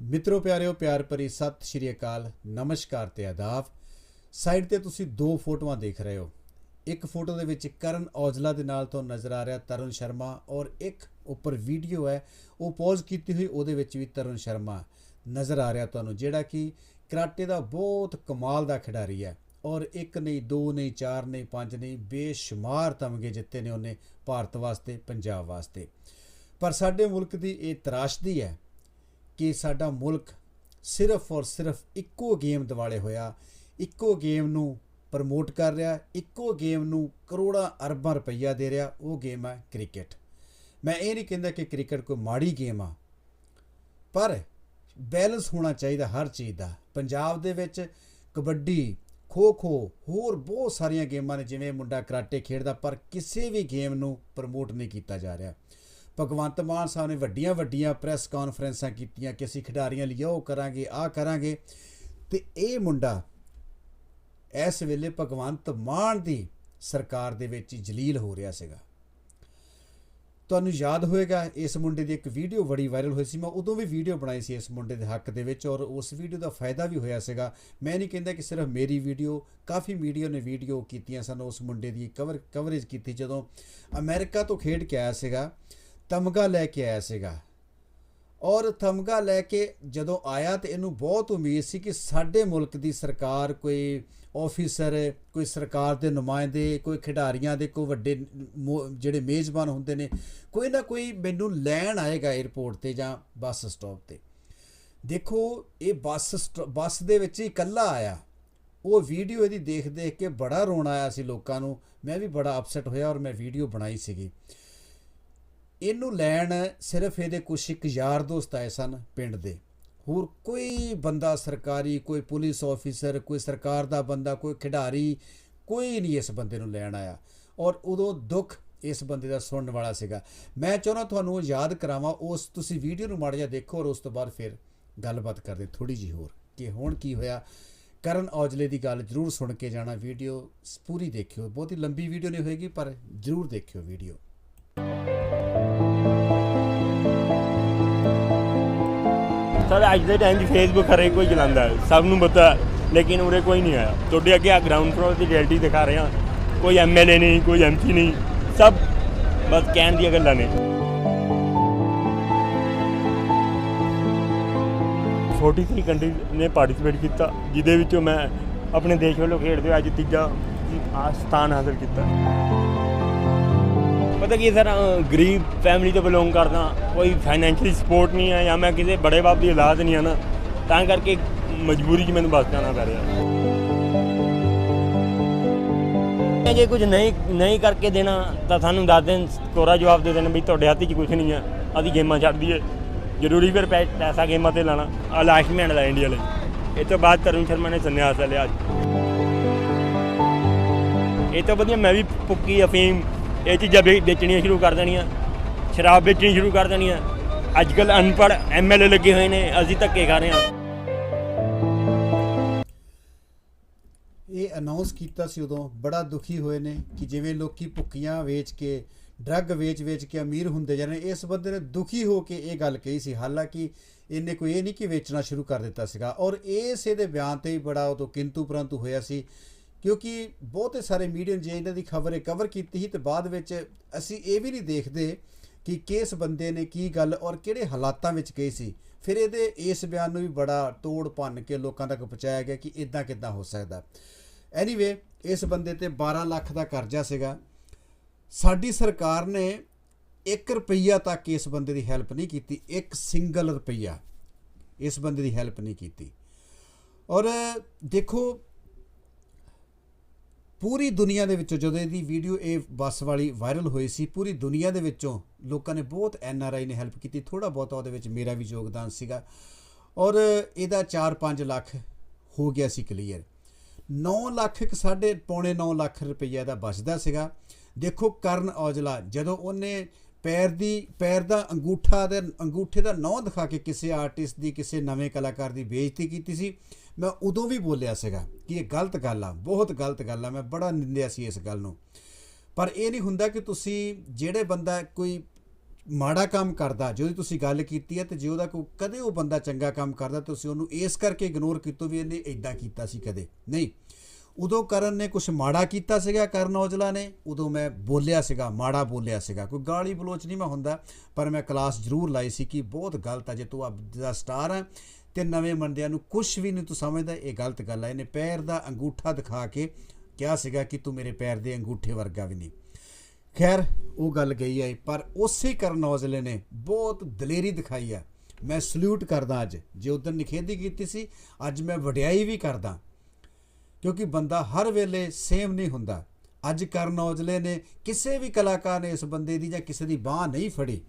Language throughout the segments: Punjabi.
ਮਿੱਤਰੋ, ਪਿਆਰਿਓ, ਪਿਆਰ ਭਰੀ ਸਤਿ ਸ਼੍ਰੀ ਅਕਾਲ, ਨਮਸਕਾਰ ਤੇ ਆਦਾਬ। ਸਾਈਡ ਤੇ ਤੁਸੀਂ ਦੋ ਫੋਟੋਆਂ ਦੇਖ ਰਹੇ ਹੋ। ਇੱਕ ਫੋਟੋ ਦੇ ਵਿੱਚ ਕਰਨ ਔਜਲਾ ਦੇ ਨਾਲ ਤੁਹਾਨੂੰ ਨਜ਼ਰ ਆ ਰਿਹਾ ਤਰੁਣ ਸ਼ਰਮਾ ਔਰ ਇੱਕ ਉੱਪਰ ਵੀਡੀਓ ਹੈ, ਉਹ ਪੌਜ਼ ਕੀਤੀ ਹੋਈ, ਉਹਦੇ ਵਿੱਚ ਵੀ ਤਰੁਣ ਸ਼ਰਮਾ ਨਜ਼ਰ ਆ ਰਿਹਾ ਤੁਹਾਨੂੰ, ਜਿਹੜਾ ਕਿ ਕਰਾਟੇ ਦਾ ਬਹੁਤ ਕਮਾਲ ਦਾ ਖਿਡਾਰੀ ਹੈ ਔਰ ਇੱਕ ਨਹੀਂ, ਦੋ ਨਹੀਂ, ਚਾਰ ਨਹੀਂ, ਪੰਜ ਨਹੀਂ, ਬੇਸ਼ੁਮਾਰ ਤਮਗੇ ਜਿੱਤੇ ਨੇ ਉਹਨੇ ਭਾਰਤ ਵਾਸਤੇ, ਪੰਜਾਬ ਵਾਸਤੇ। ਪਰ ਸਾਡੇ ਮੁਲਕ ਦੀ ਇਹ ਤਰਾਸ਼ਦੀ ਹੈ ਕਿ ਸਾਡਾ ਮੁਲਕ ਸਿਰਫ ਔਰ ਸਿਰਫ ਇੱਕੋ ਗੇਮ ਦਿਵਾਲੇ ਹੋਇਆ। ਇੱਕੋ ਗੇਮ ਨੂੰ ਪ੍ਰਮੋਟ ਕਰ ਰਿਹਾ, ਇੱਕੋ ਗੇਮ ਨੂੰ ਕਰੋੜਾਂ ਅਰਬਾਂ ਰੁਪਈਆ ਦੇ ਰਿਹਾ, ਉਹ ਗੇਮ ਹੈ ਕ੍ਰਿਕਟ। ਮੈਂ ਇਹ ਨਹੀਂ ਕਹਿੰਦਾ ਕਿ ਕ੍ਰਿਕਟ ਕੋਈ ਮਾੜੀ ਗੇਮ ਆ, ਪਰ ਬੈਲੈਂਸ ਹੋਣਾ ਚਾਹੀਦਾ ਹਰ ਚੀਜ਼ ਦਾ। ਪੰਜਾਬ ਦੇ ਵਿੱਚ ਕਬੱਡੀ ਖੋ ਖੋ ਹੋਰ ਬਹੁਤ ਸਾਰੀਆਂ ਗੇਮਾਂ ਨੇ, ਜਿਵੇਂ ਮੁੰਡਾ ਕਰਾਟੇ ਖੇਡਦਾ, ਪਰ ਕਿਸੇ ਵੀ ਗੇਮ ਨੂੰ ਪ੍ਰਮੋਟ ਨਹੀਂ ਕੀਤਾ ਜਾ ਰਿਹਾ। ਭਗਵੰਤ ਮਾਨ ਸਾਹਿਬ ਨੇ ਵੱਡੀਆਂ ਵੱਡੀਆਂ ਪ੍ਰੈਸ ਕਾਨਫਰੰਸਾਂ ਕੀਤੀਆਂ ਕਿ ਅਸੀਂ ਖਿਡਾਰੀਆਂ ਲਈ ਉਹ ਕਰਾਂਗੇ, ਆਹ ਕਰਾਂਗੇ। ਤੇ ਇਹ ਮੁੰਡਾ ਇਸ ਵੇਲੇ ਭਗਵੰਤ ਮਾਨ ਦੀ ਸਰਕਾਰ ਦੇ ਵਿੱਚ ਜਲੀਲ ਹੋ ਰਿਹਾ ਸੀਗਾ। ਤੁਹਾਨੂੰ ਯਾਦ ਹੋਵੇਗਾ ਇਸ ਮੁੰਡੇ ਦੀ ਇੱਕ ਵੀਡੀਓ ਬੜੀ ਵਾਇਰਲ ਹੋਈ ਸੀ। ਮੈਂ ਉਦੋਂ ਵੀ ਵੀਡੀਓ ਬਣਾਈ ਸੀ ਇਸ ਮੁੰਡੇ ਦੇ ਹੱਕ ਦੇ ਵਿੱਚ ਔਰ ਉਸ ਵੀਡੀਓ ਦਾ ਫਾਇਦਾ ਵੀ ਹੋਇਆ ਸੀਗਾ। ਮੈਂ ਨਹੀਂ ਕਹਿੰਦਾ ਕਿ ਸਿਰਫ ਮੇਰੀ ਵੀਡੀਓ, ਕਾਫੀ ਮੀਡੀਆ ਨੇ ਵੀਡੀਓ ਕੀਤੀਆਂ ਸਨ, ਉਸ ਮੁੰਡੇ ਦੀ ਕਵਰ ਕਵਰੇਜ ਕੀਤੀ। ਜਦੋਂ ਅਮਰੀਕਾ ਤੋਂ ਖੇਡ ਕੇ ਆਇਆ ਸੀਗਾ ਤਮਗਾ ਲੈ ਕੇ ਆਇਆ ਸੀਗਾ। ਔਰ ਤਮਗਾ ਲੈ ਕੇ ਜਦੋਂ ਆਇਆ ਤੇ ਇਹਨੂੰ ਬਹੁਤ ਉਮੀਦ ਸੀ ਕਿ ਸਾਡੇ ਮੁਲਕ ਦੀ ਸਰਕਾਰ ਕੋਈ ਆਫੀਸਰ ਕੋਈ ਸਰਕਾਰ ਦੇ ਨੁਮਾਇੰਦੇ, ਕੋਈ ਖਿਡਾਰੀਆਂ ਦੇ ਕੋਈ ਵੱਡੇ ਮੋ- ਜਿਹੜੇ ਮੇਜ਼ਬਾਨ ਹੁੰਦੇ ਨੇ, ਕੋਈ ਨਾ ਕੋਈ ਮੈਨੂੰ ਲੈਣ ਆਏਗਾ 에ਅਰਪੋਰਟ ਤੇ ਜਾਂ ਬੱਸ ਸਟਾਪ ਤੇ। ਦੇਖੋ, ਇਹ ਬੱਸ ਸਟ- ਬੱਸ ਦੇ ਵਿੱਚ ਹੀ ਇਕੱਲਾ ਆਇਆ। ਉਹ ਵੀਡੀਓ ਇਹਦੀ ਦੇਖ ਦੇਖ ਕੇ ਬੜਾ ਰੋਣਾ ਆਇਆ ਸੀ ਲੋਕਾਂ ਨੂੰ। ਮੈਂ ਵੀ ਬੜਾ ਅਪਸੈਟ ਹੋਇਆ ਔਰ ਮੈਂ ਵੀਡੀਓ ਬਣਾਈ ਸੀਗੀ। ਇਹਨੂੰ ਲੈਣ ਸਿਰਫ ਇਹਦੇ ਕੁਛ ਇੱਕ ਯਾਰ ਦੋਸਤ ਆਏ ਸਨ ਪਿੰਡ ਦੇ। ਹੋਰ ਕੋਈ ਬੰਦਾ ਸਰਕਾਰੀ, ਕੋਈ ਪੁਲਿਸ ਆਫੀਸਰ ਕੋਈ ਸਰਕਾਰ ਦਾ ਬੰਦਾ, ਕੋਈ ਖਿਡਾਰੀ, ਕੋਈ ਨਹੀਂ ਇਸ ਬੰਦੇ ਨੂੰ ਲੈਣ ਆਇਆ। ਔਰ ਉਦੋਂ ਦੁੱਖ ਇਸ ਬੰਦੇ ਦਾ ਸੁਣਨ ਵਾਲਾ ਸੀਗਾ। ਮੈਂ ਚਾਹੁੰਦਾ ਤੁਹਾਨੂੰ ਉਹ ਯਾਦ ਕਰਾਵਾਂ, ਉਸ ਤੁਸੀਂ ਵੀਡੀਓ ਨੂੰ ਮਾੜਾ ਜਿਹਾ ਦੇਖੋ ਔਰ ਉਸ ਤੋਂ ਬਾਅਦ ਫਿਰ ਗੱਲਬਾਤ ਕਰਦੇ ਥੋੜੀ ਜੀ ਹੋਰ ਕਿ ਹੁਣ ਕੀ ਹੋਇਆ। ਕਰਨ ਔਜਲੇ ਦੀ ਗੱਲ ਜ਼ਰੂਰ ਸੁਣ ਕੇ ਜਾਣਾ ਵੀਡੀਓ ਪੂਰੀ ਦੇਖਿਓ। ਬਹੁਤ ਹੀ ਲੰਬੀ ਵੀਡੀਓ ਨਹੀਂ ਹੋਏਗੀ, ਪਰ ਜ਼ਰੂਰ ਦੇਖਿਓ ਵੀਡੀਓ ਸਰ ਅੱਜ ਦੇ ਟਾਈਮ 'ਚ ਫੇਸਬੁੱਕ ਹਰੇਕ ਕੋਈ ਚਲਾਉਂਦਾ ਹੈ। ਸਭ ਨੂੰ ਪਤਾ ਲੇਕਿਨ ਉਰੇ ਕੋਈ ਨਹੀਂ ਆਇਆ। ਤੁਹਾਡੇ ਅੱਗੇ ਆ ਗਰਾਊਂਡ ਫਲੋਰ ਦੀ ਰਿਐਲਿਟੀ ਦਿਖਾ ਰਹੇ ਹਾਂ। ਕੋਈ ਐਮਐਲਏ ਨਹੀਂ, ਕੋਈ ਐਮਪੀ ਨਹੀਂ, ਸਭ ਬਸ ਕਹਿਣ ਦੀਆਂ ਗੱਲਾਂ ਨੇ। 43 ਕੰਟਰੀ ਨੇ ਪਾਰਟਿਸਿਪੇਟ ਕੀਤਾ, ਜਿਹਦੇ ਵਿੱਚੋਂ ਮੈਂ ਆਪਣੇ ਦੇਸ਼ ਵੱਲੋਂ ਖੇਡਦੇ ਹੋਏ ਅੱਜ ਤੀਜਾ ਸਥਾਨ ਹਾਸਲ ਕੀਤਾ। ਪਤਾ ਕੀ ਸਰ ਗਰੀਬ ਫੈਮਿਲੀ ਤੋਂ ਬਿਲੋਂਗ ਕਰਦਾ, ਕੋਈ ਫਾਈਨੈਂਸ਼ੀਅਲੀ ਸਪੋਰਟ ਨਹੀਂ ਹੈ ਜਾਂ ਮੈਂ ਕਿਸੇ ਬੜੇ ਬਾਪ ਦੀ ਔਲਾਦ ਨਹੀਂ ਹਾਂ ਨਾ, ਤਾਂ ਕਰਕੇ ਮਜਬੂਰੀ 'ਚ ਮੈਨੂੰ ਬਸ ਜਾਣਾ ਪੈ ਰਿਹਾ। ਜੇ ਕੁਝ ਨਹੀਂ ਨਹੀਂ ਕਰਕੇ ਦੇਣਾ, ਤਾਂ ਸਾਨੂੰ ਦੱਸ ਦੇਣ, ਕੋਰਾ ਜਵਾਬ ਦੇ ਦੇਣ ਵੀ ਤੁਹਾਡੇ ਹੱਥ 'ਚ ਕੁਝ ਨਹੀਂ ਹੈ, ਅਸੀਂ ਗੇਮਾਂ ਛੱਡ ਦਈਏ। ਜ਼ਰੂਰੀ ਫਿਰ ਪੈ- ਪੈਸਾ ਗੇਮਾਂ ਤੇ ਲਾਣਾ ਆ ਲਾਸਟ ਮੈਂਡ ਦਾ ਇੰਡੀਆ ਲਈ। ਇਹ ਤੋਂ ਬਾਅਦ ਤਰੁਣ ਸ਼ਰਮਾ ਨੇ ਸੰਨਿਆਸ ਲੈ ਲਿਆ ਇਹ ਤੋਂ ਵਧੀਆ ਮੈਂ ਵੀ ਪੁੱਕੀ ਅਫੀਮ ਇਹ ਚੀਜ਼ਾਂ ਵੇ- ਵੇਚਣੀਆਂ ਸ਼ੁਰੂ ਕਰ ਦੇਣੀਆਂ, ਸ਼ਰਾਬ ਵੇਚਣੀ ਸ਼ੁਰੂ ਕਰ ਦੇਣੀਆਂ। ਅੱਜ ਕੱਲ ਅਨਪੜ੍ਹ ਐਮਐਲਏ ਲੱਗੇ ਹੋਏ ਨੇ, ਅਸੀਂ ਧੱਕੇ ਖਾ ਰਹੇ ਹਾਂ। ਇਹ ਅਨਾਉਂਸ ਕੀਤਾ ਸੀ ਉਦੋਂ, ਬੜਾ ਦੁਖੀ ਹੋਏ ਨੇ ਕਿ ਜਿਵੇਂ ਲੋਕੀ ਭੁੱਕੀਆਂ ਵੇਚ ਕੇ ਡਰੱਗ ਵੇਚ-ਵੇਚ ਕੇ ਅਮੀਰ ਹੁੰਦੇ ਜਾ ਰਹੇ ਨੇ ਇਸ ਬੰਦੇ ਨੇ ਦੁਖੀ ਹੋ ਕੇ ਇਹ ਗੱਲ ਕਹੀ ਸੀ। ਹਾਲਾਂਕਿ ਇਹਨੇ ਕੋਈ ਇਹ ਨਹੀਂ ਕਿ ਵੇਚਣਾ ਸ਼ੁਰੂ ਕਰ ਦਿੱਤਾ ਸੀਗਾ। ਔਰ ਇਸ ਇਹਦੇ ਬਿਆਨ ਤੇ ਹੀ ਬੜਾ ਉਦੋਂ ਕਿੰਤੂ ਪਰੰਤੂ ਹੋਇਆ ਸੀ ਕਿਉਂਕਿ ਬਹੁਤੇ ਸਾਰੇ ਮੀਡੀਆ ਨੇ ਜੇ ਇਹਨਾਂ ਦੀ ਖਬਰ ਕਵਰ ਕੀਤੀ ਸੀ ਤੇ ਬਾਅਦ ਵਿੱਚ ਅਸੀਂ ਇਹ ਵੀ ਨਹੀਂ ਦੇਖਦੇ ਕਿ ਕਿਸ ਬੰਦੇ ਨੇ ਕੀ ਗੱਲ ਔਰ ਕਿਹੜੇ ਹਾਲਾਤਾਂ ਵਿੱਚ ਕਹੀ ਸੀ। ਫਿਰ ਇਹਦੇ ਇਸ ਬਿਆਨ ਨੂੰ ਵੀ ਬੜਾ ਤੋੜ ਭੰਨ ਕੇ ਲੋਕਾਂ ਤੱਕ ਪਹੁੰਚਾਇਆ ਗਿਆ ਕਿ ਇਦਾਂ ਕਿਦਾਂ ਹੋ ਸਕਦਾ। ਐਨੀਵੇ ਇਸ ਬੰਦੇ ਤੇ 12 ਲੱਖ ਦਾ ਕਰਜ਼ਾ ਸੀਗਾ। ਸਾਡੀ ਸਰਕਾਰ ਨੇ 1 ਰੁਪਈਆ ਤੱਕ ਇਸ ਬੰਦੇ ਦੀ ਹੈਲਪ ਨਹੀਂ ਕੀਤੀ। ਇੱਕ ਸਿੰਗਲ ਰੁਪਈਆ ਇਸ ਬੰਦੇ ਦੀ ਹੈਲਪ ਨਹੀਂ ਕੀਤੀ। ਔਰ ਦੇਖੋ ਪੂਰੀ ਦੁਨੀਆ ਦੇ ਵਿੱਚੋਂ ਜਦੋਂ ਇਹਦੀ ਵੀਡੀਓ ਇਹ ਬੱਸ ਵਾਲੀ ਵਾਇਰਲ ਹੋਈ ਸੀ, ਪੂਰੀ ਦੁਨੀਆ ਦੇ ਵਿੱਚੋਂ ਲੋਕਾਂ ਨੇ ਬਹੁਤ ਐਨ ਆਰ ਆਈ ਨੇ ਹੈਲਪ ਕੀਤੀ। ਥੋੜਾ ਬਹੁਤਾ ਉਹਦੇ ਵਿੱਚ ਮੇਰਾ ਵੀ ਯੋਗਦਾਨ ਸੀਗਾ। ਔਰ ਇਹਦਾ 4-5 ਲੱਖ ਹੋ ਗਿਆ ਸੀ ਕਲੀਅਰ 9 ਲੱਖ ਇੱਕ ਸਾਢੇ ਪੌਣੇ 9 ਲੱਖ ਰੁਪਈਆ ਦਾ ਬਚਦਾ ਸੀਗਾ। ਦੇਖੋ ਕਰਨ ਔਜਲਾ, ਜਦੋਂ ਉਹਨੇ ਪੈਰ ਦੀ, ਪੈਰ ਦਾ ਅੰਗੂਠਾ ਦੇ, ਅੰਗੂਠੇ ਦਾ ਨੌ ਦਿਖਾ ਕੇ ਕਿਸੇ ਆਰਟਿਸਟ ਦੀ, ਕਿਸੇ ਨਵੇਂ ਕਲਾਕਾਰ ਦੀ ਬੇਇੱਜ਼ਤੀ ਕੀਤੀ ਸੀ ਮੈਂ ਉਦੋਂ ਵੀ ਬੋਲਿਆ ਸੀਗਾ ਕਿ ਇਹ ਗਲਤ ਗੱਲ ਆ, ਬਹੁਤ ਗਲਤ ਗੱਲ ਆ, ਮੈਂ ਬੜਾ ਨਿੰਦਿਆ ਸੀ ਇਸ ਗੱਲ ਨੂੰ। ਪਰ ਇਹ ਨਹੀਂ ਹੁੰਦਾ ਕਿ ਤੁਸੀਂ ਜਿਹੜੇ ਬੰਦਾ ਕੋਈ ਮਾੜਾ ਕੰਮ ਕਰਦਾ ਜਿਹਦੀ ਤੁਸੀਂ ਗੱਲ ਕੀਤੀ ਹੈ ਤੇ ਜੇ ਉਹਦਾ ਕੋਈ, ਕਦੇ ਉਹ ਬੰਦਾ ਚੰਗਾ ਕੰਮ ਕਰਦਾ ਤੁਸੀਂ ਉਹਨੂੰ ਇਸ ਕਰਕੇ ਇਗਨੋਰ ਕੀਤਾ ਵੀ ਇਹਨੇ ਇਦਾਂ ਕੀਤਾ ਸੀ ਕਦੇ। ਨਹੀਂ। ਉਦੋਂ ਕਰਨ ਨੇ ਕੁਝ ਮਾੜਾ ਕੀਤਾ ਸੀਗਾ ਕਰਨ ਔਜਲਾ ਨੇ, ਉਦੋਂ ਮੈਂ ਬੋਲਿਆ ਸੀਗਾ, ਮਾੜਾ ਬੋਲਿਆ ਸੀਗਾ। ਕੋਈ ਗਾਲੀ ਬਲੋਚ ਨਹੀਂ ਮੈਂ ਹੁੰਦਾ, ਪਰ ਮੈਂ ਕਲਾਸ ਜ਼ਰੂਰ ਲਾਈ ਸੀ ਕਿ ਬਹੁਤ ਗਲਤ ਆ, ਜੇ ਤੂੰ ਅਬ ਦਾ ਸਟਾਰ ਹੈ ਤੇ ਨਵੇਂ ਬੰਦਿਆਂ ਨੂੰ ਕੁਝ ਵੀ ਨਹੀਂ ਤੂੰ ਸਮਝਦਾ, ਇਹ ਗਲਤ ਗੱਲ ਹੈ ਇਹਨੇ ਪੈਰ ਦਾ ਅੰਗੂਠਾ ਦਿਖਾ ਕੇ ਕਿਹਾ ਸੀਗਾ ਕਿ ਤੂੰ ਮੇਰੇ ਪੈਰ ਦੇ ਅੰਗੂਠੇ ਵਰਗਾ ਵੀ ਨਹੀਂ। ਖੈਰ, ਉਹ ਗੱਲ ਗਈ ਹੈ ਪਰ ਉਸੇ ਕਰਨ ਔਜਲੇ ਨੇ ਬਹੁਤ ਦਲੇਰੀ ਦਿਖਾਈ ਆ। ਮੈਂ ਸਲੂਟ ਕਰਦਾ ਅੱਜ। ਜੇ ਉਦੋਂ ਨਿਖੇਧੀ ਕੀਤੀ ਸੀ, ਅੱਜ ਮੈਂ ਵਡਿਆਈ ਵੀ ਕਰਦਾ। ਕਿਉਂਕਿ ਬੰਦਾ ਹਰ ਵੇਲੇ ਸੇਮ ਨਹੀਂ ਹੁੰਦਾ। ਅੱਜ ਕਰਨ ਔਜਲੇ ਨੇ ਕਿਸੇ ਵੀ ਕਲਾਕਾਰ ਨੇ ਇਸ ਬੰਦੇ ਦੀ ਜਾਂ ਕਿਸੇ ਦੀ ਬਾਹ ਨਹੀਂ ਫੜੀ।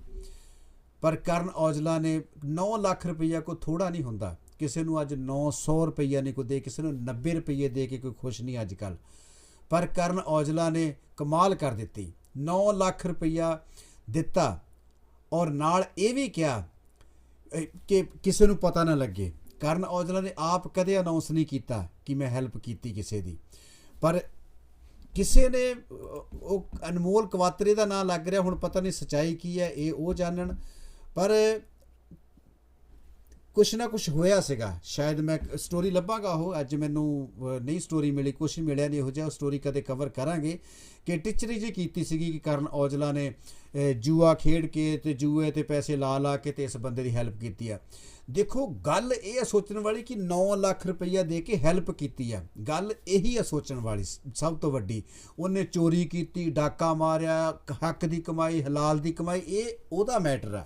ਪਰ ਕਰਨ ਔਜਲਾ ਨੇ 9 ਲੱਖ ਰੁਪਈਆ ਕੋ ਥੋੜਾ ਨਹੀਂ ਹੁੰਦਾ। ਕਿਸੇ ਨੂੰ ਅੱਜ 900 ਰੁਪਈਆ ਨਹੀਂ ਕੋ ਦੇ, ਕਿਸੇ ਨੂੰ 90 ਰੁਪਈਏ ਦੇ ਕੇ ਕੋਈ ਖੁਸ਼ ਨਹੀਂ ਅੱਜ ਕੱਲ ਪਰ ਕਰਨ ਔਜਲਾ ਨੇ ਕਮਾਲ ਕਰ ਦਿੱਤੀ। 9 ਲੱਖ ਰੁਪਈਆ ਦਿੱਤਾ ਔਰ ਨਾਲ ਇਹ ਵੀ ਕਿਹਾ ਕਿ ਕਿਸੇ ਨੂੰ ਪਤਾ ਨਾ ਲੱਗੇ। ਕਰਨ ਔਜਲਾ ਨੇ ਆਪ ਕਦੇ ਅਨਾਉਂਸ ਨਹੀਂ ਕੀਤਾ। ਕਿ ਮੈਂ ਹੈਲਪ ਕੀਤੀ ਕਿਸੇ ਦੀ। ਪਰ ਕਿਸੇ ਨੇ, ਉਹ ਅਨਮੋਲ ਕਵਾਤਰੇ ਦਾ ਨਾਂ ਲੱਗ ਰਿਹਾ, ਹੁਣ ਪਤਾ ਨਹੀਂ ਸਚਾਈ ਕੀ ਹੈ, ਇਹ ਉਹ ਜਾਣਨ। ਪਰ ਕੁਛ ਨਾ ਕੁਛ ਹੋਇਆ ਸੀਗਾ। ਸ਼ਾਇਦ ਮੈਂ ਸਟੋਰੀ ਲੱਭਾਂਗਾ ਉਹ, ਅੱਜ ਮੈਨੂੰ ਨਹੀਂ ਸਟੋਰੀ ਮਿਲੀ, ਕੁਛ ਮਿਲਿਆ, ਨਹੀਂ ਇਹੋ ਜਿਹਾ ਸਟੋਰੀ ਕਦੇ ਕਵਰ ਕਰਾਂਗੇ। ਕਿ ਟੀਚਰੀ ਜੀ ਕੀਤੀ ਸੀਗੀ ਕਿ ਕਰਨ ਔਜਲਾ ਨੇ ਜੂਆ ਖੇਡ ਕੇ ਤੇ ਜੂਏ ਤੇ ਪੈਸੇ ਲਾ ਲਾ ਕੇ ਤੇ ਇਸ ਬੰਦੇ ਦੀ ਹੈਲਪ ਕੀਤੀ ਆ। ਦੇਖੋ, ਗੱਲ ਇਹ ਆ ਸੋਚਣ ਵਾਲੀ ਕਿ 9 ਲੱਖ ਰੁਪਈਆ ਦੇ ਕੇ ਹੈਲਪ ਕੀਤੀ ਆ। ਗੱਲ ਇਹੀ ਆ ਸੋਚਣ ਵਾਲੀ, ਸਭ ਤੋਂ ਵੱਡੀ। ਉਹਨੇ ਚੋਰੀ ਕੀਤੀ, ਡਾਕਾ ਮਾਰਿਆ, ਹੱਕ ਦੀ ਕਮਾਈ, ਹਲਾਲ ਦੀ ਕਮਾਈ, ਇਹ ਉਹਦਾ ਮੈਟਰ ਆ।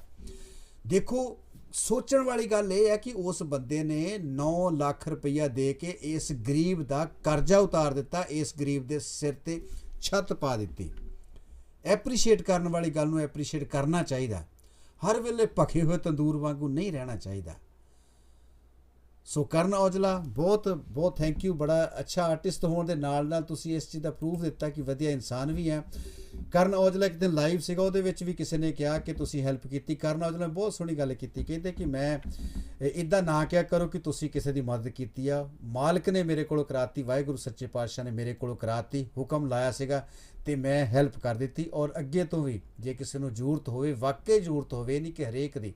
ਦੇਖੋ ਸੋਚਣ ਵਾਲੀ ਗੱਲ ਇਹ ਹੈ ਕਿ ਉਸ ਬੰਦੇ ਨੇ 9 ਲੱਖ ਰੁਪਈਆ ਦੇ ਕੇ ਇਸ ਗਰੀਬ ਦਾ ਕਰਜ਼ਾ ਉਤਾਰ ਦਿੱਤਾ, ਇਸ ਗਰੀਬ ਦੇ ਸਿਰ ਤੇ ਛੱਤ ਪਾ ਦਿੱਤੀ। ਐਪਰੀਸ਼ੀਏਟ ਕਰਨ ਵਾਲੀ ਗੱਲ ਨੂੰ ਐਪਰੀਸ਼ੀਏਟ ਕਰਨਾ ਚਾਹੀਦਾ। ਹਰ ਵੇਲੇ ਭਖੇ ਹੋਏ ਤੰਦੂਰ ਵਾਂਗੂ ਨਹੀਂ ਰਹਿਣਾ ਚਾਹੀਦਾ। ਸੋ ਕਰਨ ਔਜਲਾ, ਬਹੁਤ ਬਹੁਤ ਥੈਂਕ ਯੂ ਬੜਾ ਅੱਛਾ ਆਰਟਿਸਟ ਹੋਣ ਦੇ ਨਾਲ ਨਾਲ ਤੁਸੀਂ ਇਸ ਚੀਜ਼ ਦਾ ਪ੍ਰੂਫ ਦਿੱਤਾ ਕਿ ਵਧੀਆ ਇਨਸਾਨ ਵੀ ਹੈ। ਕਰਨ ਔਜਲਾ ਇੱਕ ਦਿਨ ਲਾਈਵ ਸੀਗਾ, ਉਹਦੇ ਵਿੱਚ ਵੀ ਕਿਸੇ ਨੇ ਕਿਹਾ ਕਿ ਤੁਸੀਂ ਹੈਲਪ ਕੀਤੀ। ਕਰਨ ਔਜਲਾ ਨੇ ਬਹੁਤ ਸੋਹਣੀ ਗੱਲ ਕੀਤੀ, ਕਹਿੰਦੇ ਕਿ ਮੈਂ ਇਦਾਂ ਨਾ ਕਿਹਾ ਕਰੋ ਕਿ ਤੁਸੀਂ ਕਿਸੇ ਦੀ ਮਦਦ ਕੀਤੀ ਆ। ਮਾਲਕ ਨੇ ਮੇਰੇ ਕੋਲੋਂ ਕਰਾਤੀ, ਵਾਹਿਗੁਰੂ ਸੱਚੇ ਪਾਤਸ਼ਾਹ ਨੇ ਮੇਰੇ ਕੋਲੋਂ ਕਰਾਤੀ, ਹੁਕਮ ਲਾਇਆ ਸੀਗਾ ਤੇ ਮੈਂ ਹੈਲਪ ਕਰ ਦਿੱਤੀ। ਔਰ ਅੱਗੇ ਤੋਂ ਵੀ ਜੇ ਕਿਸੇ ਨੂੰ ਜ਼ਰੂਰਤ ਹੋਵੇ, ਵਾਕਈ ਜ਼ਰੂਰਤ ਹੋਵੇ ਨਹੀਂ ਕਿ ਹਰੇਕ ਦੀ।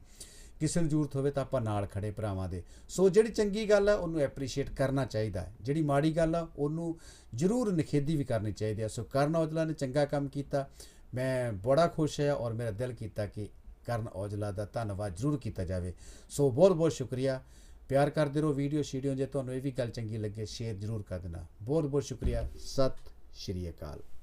ਕਿਸੇ ਨੂੰ ਜ਼ਰੂਰਤ ਹੋਵੇ ਤਾਂ ਆਪਾਂ ਨਾਲ ਖੜੇ ਭਰਾਵਾਂ ਦੇ। ਸੋ ਜਿਹੜੀ ਚੰਗੀ ਗੱਲ ਆ, ਉਹਨੂੰ ਐਪਰੀਸ਼ੀਏਟ ਕਰਨਾ ਚਾਹੀਦਾ ਹੈ। ਜਿਹੜੀ ਮਾੜੀ ਗੱਲ ਆ, ਉਹਨੂੰ ਜ਼ਰੂਰ ਨਿਖੇਧੀ ਵੀ ਕਰਨੀ ਚਾਹੀਦੀ ਹੈ ਸੋ ਕਰਨ ਔਜਲਾ ਨੇ ਚੰਗਾ ਕੰਮ ਕੀਤਾ। ਮੈਂ ਬੜਾ ਖੁਸ਼ ਹਾਂ ਔਰ ਮੇਰਾ ਦਿਲ ਕੀਤਾ ਕਿ ਕਰਨ ਔਜਲਾ ਦਾ ਧੰਨਵਾਦ ਜ਼ਰੂਰ ਕੀਤਾ ਜਾਵੇ। ਸੋ ਬਹੁਤ ਬਹੁਤ ਸ਼ੁਕਰੀਆ। ਪਿਆਰ ਕਰਦੇ ਰਹੋ ਵੀਡੀਓ ਸ਼ੀਡੀਓ ਜੇ ਤੁਹਾਨੂੰ ਇਹ ਵੀ ਗੱਲ ਚੰਗੀ ਲੱਗੇ, ਸ਼ੇਅਰ ਜ਼ਰੂਰ ਕਰ ਦੇਣਾ। ਬਹੁਤ ਬਹੁਤ ਸ਼ੁਕਰੀਆ। ਸਤਿ ਸ਼੍ਰੀ ਅਕਾਲ।